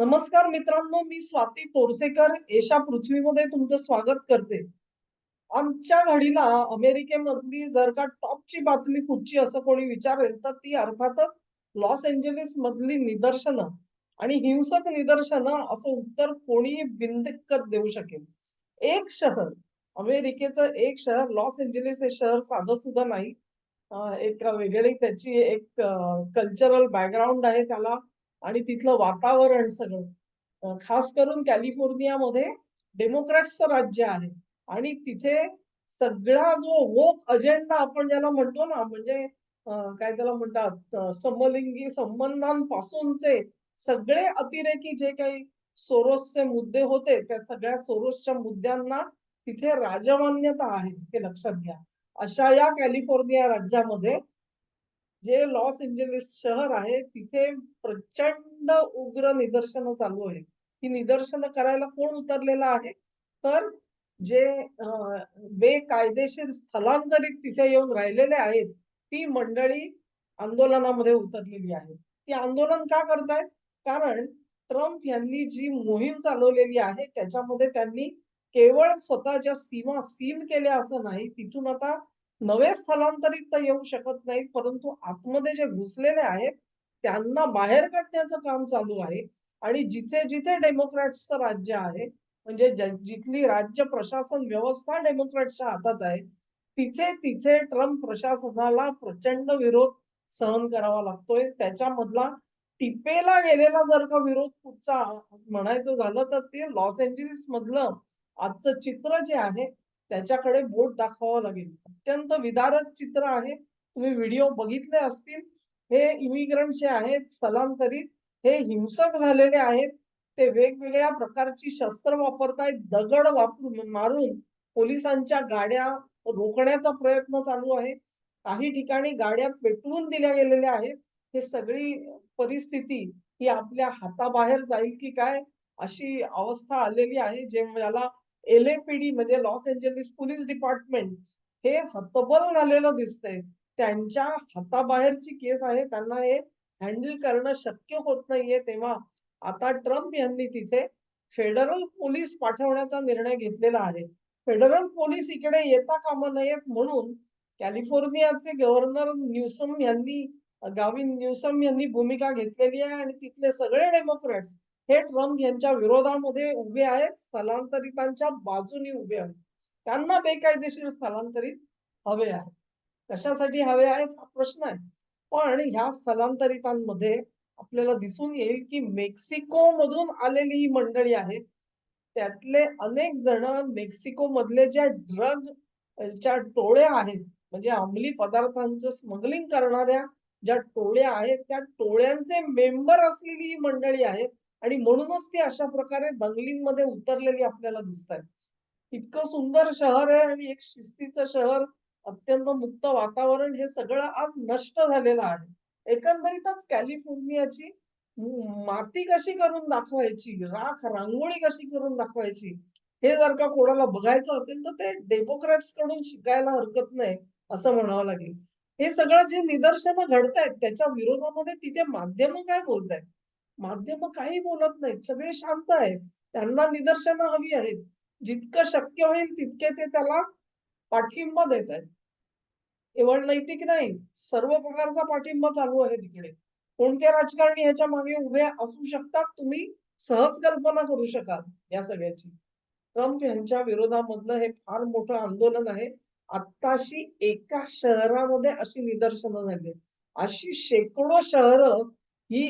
नमस्कार मित्रांनो मी स्वाती तोरसेकर. एशा पृथ्वीमध्ये तुमचं स्वागत करते. आमच्या घडीला अमेरिकेमधली जर का टॉपची बातमी कुठची असं कोणी विचारेल तर ती अर्थातच लॉस एंजेलिस मधली निदर्शनं आणि हिंसक निदर्शनं असं उत्तर कोणीही बिनदिक्कत देऊ शकेल. एक शहर अमेरिकेचं एक शहर लॉस एंजेलिस हे शहर साधं सुद्धा नाही. एक वेगळी त्याची एक कल्चरल बॅकग्राऊंड आहे त्याला. आणि तिथलं वातावरण सगळं. खास करून कॅलिफोर्नियामध्ये डेमोक्रॅट्सचं राज्य आहे. आणि तिथे सगळा जो वोक अजेंडा आपण ज्याला म्हणतो ना म्हणजे काय त्याला म्हणतात समलिंगी संबंधांपासूनचे सगळे अतिरेकी जे काही सोरोसचे मुद्दे होते त्या सगळ्या सोरोसच्या मुद्द्यांना तिथे राजमान्यता आहे हे लक्षात घ्या. अशा या कॅलिफोर्निया राज्यामध्ये जे लॉस एंजेलिस शहर आहे तिथे प्रचंड उग्र निदर्शनं चालू आहे ही निदर्शनं करायला कोण उतरलेलं आहे? तर जे बेकायदेशीर स्थलांतरित तिथे येऊन राहिलेले आहेत ती मंडळी आंदोलनामध्ये उतरलेली आहे ती आंदोलन का करतायत? कारण ट्रम्प यांनी जी मोहीम चालवलेली आहे त्याच्यामध्ये त्यांनी केवळ स्वतःच्या सीमा सील केल्या असं नाही तिथून आता नवे स्थलांतरित तर येऊ शकत नाहीत परंतु आतमध्ये जे घुसलेले आहेत त्यांना बाहेर काढण्याचं काम चालू आहे. आणि जिथे जिथे डेमोक्रॅट्सचं राज्य आहे म्हणजे जिथली राज्य प्रशासन व्यवस्था डेमोक्रॅटच्या हातात आहे तिथे तिथे ट्रम्प प्रशासनाला प्रचंड विरोध सहन करावा लागतोय. त्याच्यामधला टिपेला गेलेला जर का विरोध कुठचा म्हणायचं झालं तर ते लॉस एंजेलिस मधलं आजचं चित्र जे आहे त्याच्याकडे बोट दाखवावं लागेल. अत्यंत विदारक चित्र आहे. तुम्ही व्हिडिओ बघितले असतील. हे इमिग्रंट जे आहेत स्थलांतरित हे हिंसक झालेले आहेत. ते वेगवेगळ्या प्रकारची शस्त्र वापरतायत दगड वापरून मारून पोलिसांच्या गाड्या रोखण्याचा प्रयत्न चालू आहे. काही ठिकाणी गाड्या पेटवून दिल्या गेलेल्या आहेत. हे सगळी परिस्थिती ही आपल्या हाताबाहेर जाईल की काय अशी अवस्था आलेली आहे जे एल एलएपीडी म्हणजे लॉस एंजलिस पोलीस डिपार्टमेंट हे हतबल झालेलं दिसतंय. त्यांच्या हाताबाहेरची केस आहे त्यांना हे हँडल करणं शक्य होत नाहीये तेव्हा आता ट्रम्प यांनी तिथे फेडरल पोलीस पाठवण्याचा निर्णय घेतलेला आहे. फेडरल पोलीस इकडे येता कामा नयेत म्हणून कॅलिफोर्नियाचे गव्हर्नर न्यूसम यांनी गावी न्यूसम यांनी भूमिका घेतलेली आहे आणि तिथले सगळे डेमोक्रॅट्स हे ट्रम्प यांच्या विरोधामध्ये उभे आहेत स्थलांतरितांच्या बाजूने उभे आहेत. त्यांना बेकायदेशीर स्थलांतरित हवे आहे. कशासाठी हवे आहेत? हा प्रश्न आहे. पण ह्या स्थलांतरितांमध्ये आपल्याला दिसून येईल की मेक्सिको मधून आलेली ही मंडळी आहेत. त्यातले अनेक जण मेक्सिको मधले ज्या ड्रग च्या टोळ्या आहेत म्हणजे अंमली पदार्थांचं स्मगलिंग करणाऱ्या ज्या टोळ्या आहेत त्या टोळ्यांचे मेंबर असलेली ही मंडळी आहेत. आणि म्हणूनच ती अशा प्रकारे दंगलींमध्ये उतरलेली आपल्याला दिसत आहेत इतकं सुंदर शहर आहे आणि एक शिस्तीचं शहर अत्यंत मुक्त वातावरण हे सगळं आज नष्ट झालेलं आहे. एकंदरीतच कॅलिफोर्नियाची माती कशी करून दाखवायची राख रांगोळी कशी करून दाखवायची हे जर का कोणाला बघायचं असेल तर ते डेमोक्रॅट्सकडून शिकायला हरकत नाही असं म्हणावं लागेल. हे सगळं जे निदर्शनं घडतायत त्याच्या विरोधामध्ये तिथे माध्यम काय बोलतायत? माध्यम काही बोलत नाहीत. सगळे शांत आहेत. त्यांना निदर्शनं हवी आहेत. जितकं शक्य होईल तितके ते त्याला पाठिंबा देत आहेत. केवळ नैतिक नाही सर्व प्रकारचा पाठिंबा चालू आहे तिकडे. कोणते राजकारणी ह्याच्या मागे उभे असू शकतात तुम्ही सहज कल्पना करू शकाल या सगळ्याची. ट्रम्प यांच्या विरोधामधलं हे फार मोठं आंदोलन आहे. आत्ताशी एका शहरामध्ये अशी निदर्शनं झाली. अशी शेकडो शहरं ही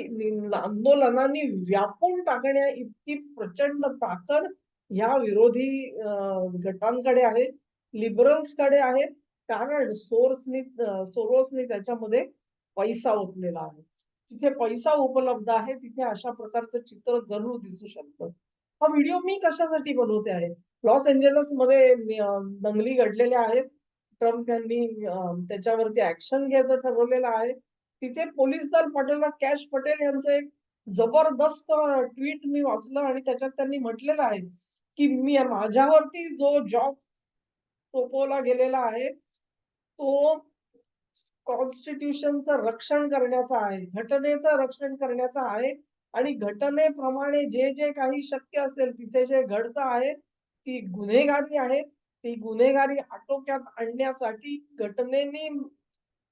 आंदोलनाने व्यापून टाकण्या इतकी प्रचंड ताकद ह्या विरोधी गटांकडे आहे लिबरल्सकडे आहे. कारण सोर्सनी सोरोसनी त्याच्यामध्ये पैसा ओतलेला आहे. जिथे पैसा उपलब्ध आहे तिथे अशा प्रकारचं चित्र जरूर दिसू शकतं. हा व्हिडिओ मी कशासाठी बनवते आहे? लॉस एंजेलसमध्ये दंगली घडलेल्या आहेत. ट्रम्प यांनी त्याच्यावरती ऍक्शन घ्यायचं ठरवलेलं आहे. तिथे पोलीस दल पटेल कॅश पटेल यांचं एक जबरदस्त ट्विट मी वाचलं आणि त्याच्यात त्यांनी म्हटलेलं आहे की मी माझ्यावरती जो जॉब सोपवला गेलेला आहे तो कॉन्स्टिट्यूशनचं रक्षण करण्याचा आहे घटनेचं रक्षण करण्याचा आहे आणि घटनेप्रमाणे जे जे काही शक्य असेल तिथे जे घडतं आहे ती गुन्हेगारी आहे. ती गुन्हेगारी आटोक्यात आणण्यासाठी घटनेने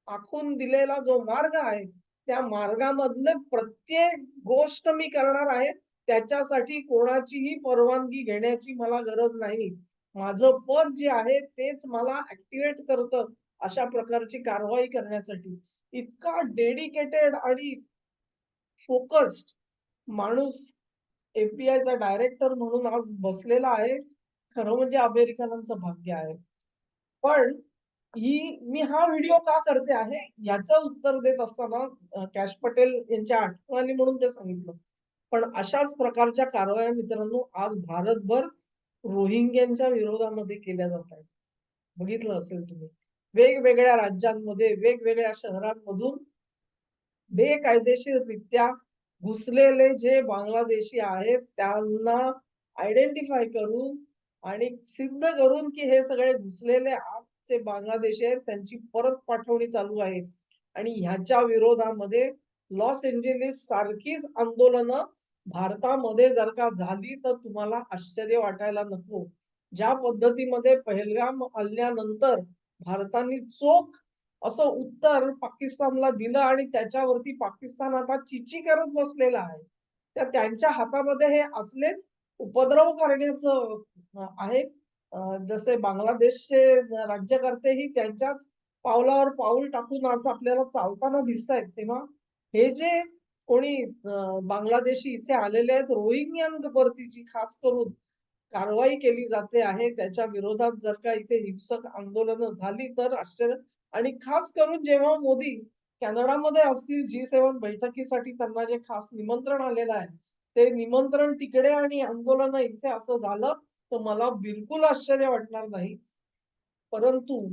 आखून दिलेला जो मार्ग आहे त्या मार्गामधले प्रत्येक गोष्ट मी करणार आहे त्याच्यासाठी कोणाचीही परवानगी घेण्याची मला गरज नाही. माझं पद जे आहे तेच मला ऍक्टिव्हेट करतं अशा प्रकारची कारवाई करण्यासाठी. इतका डेडिकेटेड आणि फोकस्ड माणूस एफबीआयचा चा डायरेक्टर म्हणून आज बसलेला आहे खरं म्हणजे अमेरिकनांचं भाग्य आहे. पण ही मी हा व्हिडिओ का करते आहे? याचं उत्तर देत असताना कॅश पटेल यांच्या आठवणी म्हणून ते सांगितलं. पण अशाच प्रकारच्या कारवाया मित्रांनो आज भारतभर रोहिंग्यांच्या विरोधामध्ये केल्या जात आहेत. बघितलं असेल तुम्ही. वेगवेगळ्या राज्यांमध्ये वेगवेगळ्या शहरांमधून बेकायदेशीररित्या घुसलेले जे बांगलादेशी आहेत त्यांना आयडेंटिफाय करून आणि सिद्ध करून की हे सगळे घुसलेले जे बांगलादेश आहेत त्यांची परत पाठवणी चालू आहे. आणि ह्याच्या विरोधामध्ये लॉस एंजेलिस सारखीच आंदोलनं भारतामध्ये जर का झाली तर तुम्हाला आश्चर्य वाटायला नको. ज्या पद्धतीमध्ये पहलगाम आल्यानंतर भारताने चोख असं उत्तर पाकिस्तानला दिलं आणि त्याच्यावरती पाकिस्तान आता चिची करत बसलेला आहे. तर त्यांच्या हातामध्ये हे असलेच उपद्रव करण्याचं आहे. जसे बांगलादेशचे राज्यकर्तेही त्यांच्याच पावलावर पाऊल टाकून आज आपल्याला चालताना दिसत आहेत तेव्हा हे जे कोणी बांगलादेशी इथे आलेले आहेत रोहिंग्यांवरती जी खास करून कारवाई केली जाते आहे त्याच्या विरोधात जर का इथे हिंसक आंदोलनं झाली तर आश्चर्य आणि खास करून जेव्हा मोदी कॅनडामध्ये असतील जी सेवन बैठकीसाठी त्यांना जे खास निमंत्रण आलेलं आहे ते निमंत्रण तिकडे आणि आंदोलन इथे असं झालं तर मला बिलकुल आश्चर्य वाटणार नाही. परंतु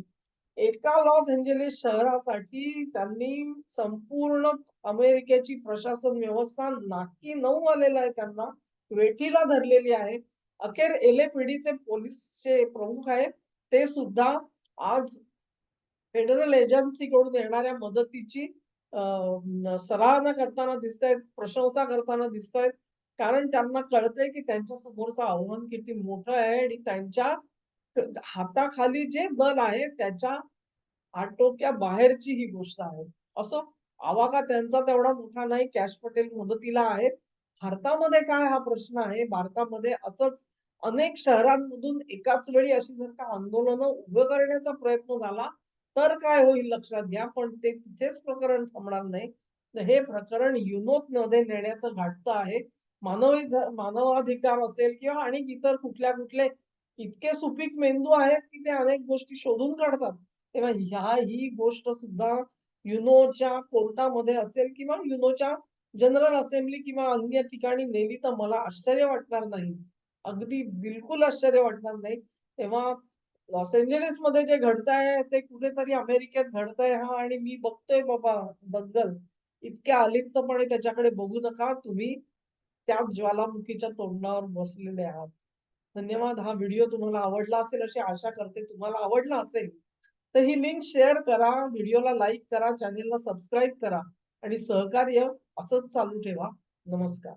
एका लॉस एंजेलिस शहरासाठी त्यांनी संपूर्ण अमेरिकेची प्रशासन व्यवस्था नाकी नऊ आलेला आहे त्यांना. वेठीला धरलेली आहे. अखेर एलएपीडीचे पोलीसचे प्रमुख आहेत. ते सुद्धा आज फेडरल एजन्सीकडून येणाऱ्या मदतीची सराहना करताना दिसत आहेत प्रशंसा करताना दिसत आहेत कारण त्यांना कळतंय की त्यांच्या समोरचं आव्हान किती मोठं आहे आणि त्यांच्या हाताखाली जे बल आहे त्याच्या आटोक्या बाहेरची ही गोष्ट आहे. असो आवाका त्यांचा तेवढा मोठा नाही कॅश पटेल मदतीला आहेत. भारतामध्ये काय हा प्रश्न आहे? भारतामध्ये असंच अनेक शहरांमधून एकाच वेळी अशी जर का आंदोलनं उभं करण्याचा प्रयत्न झाला तर काय होईल लक्षात घ्या. पण ते तिथेच प्रकरण थांबणार नाही. हे प्रकरण युनोत मध्ये नेण्याचं घाटतं आहे. मानवी मानवाधिकार असेल किंवा आणि इतर कुठल्या कुठले इतके सुपीक मेंदू आहेत की ते अनेक गोष्टी शोधून काढतात. तेव्हा ह्या ही गोष्ट सुद्धा युनोच्या कोर्टामध्ये असेल किंवा युनोच्या जनरल असेंब्ली किंवा अन्य ठिकाणी नेली तर मला आश्चर्य वाटणार नाही. अगदी बिलकुल आश्चर्य वाटणार नाही. तेव्हा लॉस एंजलिसमध्ये जे घडतंय ते कुठेतरी अमेरिकेत घडतंय हा आणि मी बघतोय बाबा दंगल. इतक्या अलिप्तपणे त्याच्याकडे बघू नका. तुम्ही त्याच ज्वालामुखीच्या तोंडावर बसलेले आहात. धन्यवाद हा व्हिडिओ तुम्हाला आवडला असेल अशी आशा करते. तुम्हाला आवडला असेल तर ही लिंक शेअर करा व्हिडिओला लाईक करा चॅनेलला सबस्क्राईब करा आणि सहकार्य असंच चालू ठेवा. नमस्कार.